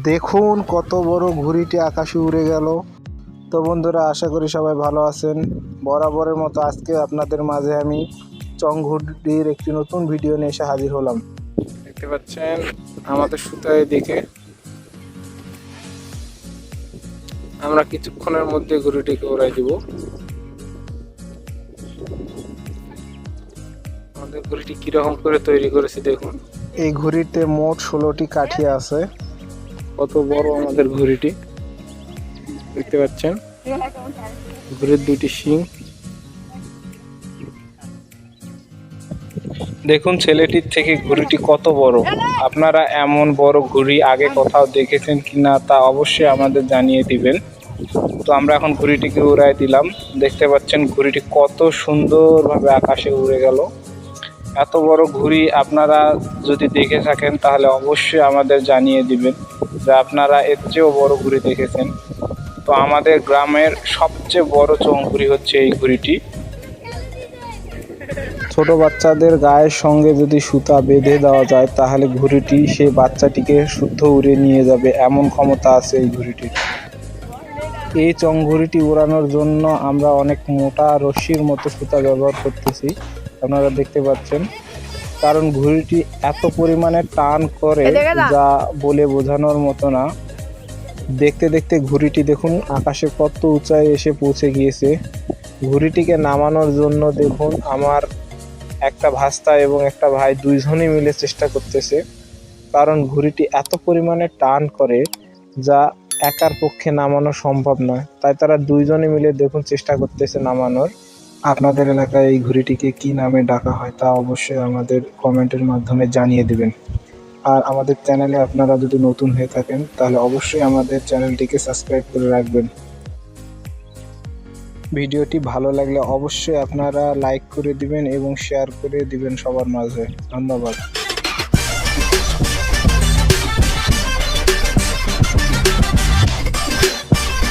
দেখুন কত বড় ঘুড়িটি আকাশে উড়ে গেল। তো বন্ধুরা আশা করি সবাই ভালো আছেন। বরাবরের মতো আজকে আপনাদের মাঝে আমি চংঘুড়ির একটি নতুন ভিডিও নিয়ে এসে হাজির হলাম। দেখতে পাচ্ছেন আমাদের সুতায় দেখে আমরা কিছুক্ষণের মধ্যে ঘুড়িটিকে উড়াই দিব। আমাদের ঘুড়িটি কীরকম করে তৈরি করেছে দেখুন। এই ঘুড়িতে মোট ষোলোটি কাঠি আছে। কত বড় আমাদের ঘুড়িটি? দেখতে পাচ্ছেন? ঘুড়ির দুটি শিং। দেখুন, ছেলেটির থেকে ঘুড়িটি কত বড়। আপনারা এমন বড় ঘুড়ি আগে কোথাও দেখেছেন কিনা তা অবশ্যই আমাদের জানিয়ে দিবেন। তো আমরা এখন ঘুড়িটিকে উড়াই দিলাম। দেখতে পাচ্ছেন, ঘুড়িটি কত সুন্দরভাবে আকাশে উড়ে গেল। এত বড় ঘুড়ি আপনারা যদি দেখে থাকেন, তাহলে অবশ্যই আমাদের জানিয়ে দিবেন যে আপনারা এর চেয়েও বড় ঘুড়ি দেখেছেন। তো আমাদের গ্রামের সবচেয়ে বড় চৌঘুড়ি হচ্ছে এই ঘুড়িটি। ছোট বাচ্চাদের গায়ের সঙ্গে যদি সুতা বেঁধে দেওয়া যায়, তাহলে ঘুড়িটি সেই বাচ্চাটিকে শুদ্ধ উড়ে নিয়ে যাবে, এমন ক্ষমতা আছে এই ঘুড়িটির। এই চংঘুড়িটি উড়ানোর জন্য আমরা অনেক মোটা রশ্মির মতো সুতা ব্যবহার করতেছি। আপনারা দেখতে পাচ্ছেন। কারণ ঘুড়িটি এত পরিমাণে টান করে যা বলে বোঝানোর মতো না। দেখতে দেখতে ঘুড়িটি দেখুন আকাশে কত উঁচায় এসে পৌঁছে গিয়েছে। ঘুড়িটিকে নামানোর জন্য দেখুন আমার একটা ভাস্তা এবং একটা ভাই দুইজনই মিলে চেষ্টা করতেছে। কারণ ঘুড়িটি এত পরিমাণে টান করে যা একার পক্ষে নামানো সম্ভব নয়। তাই তারা দুইজনে মিলে দেখুন চেষ্টা করতেছে নামানোর। আপনাদের এলাকায় এই ঘুড়িটিকে কি নামে ডাকা হয় তা অবশ্যই আমাদের কমেন্টের মাধ্যমে জানিয়ে দেবেন। আর আমাদের চ্যানেলে আপনারা যদি নতুন হয়ে থাকেন, তাহলে অবশ্যই আমাদের চ্যানেলটিকে সাবস্ক্রাইব করে রাখবেন। ভিডিওটি ভালো লাগলে অবশ্যই আপনারা লাইক করে দিবেন এবং শেয়ার করে দিবেন সবার মাঝে। ধন্যবাদ।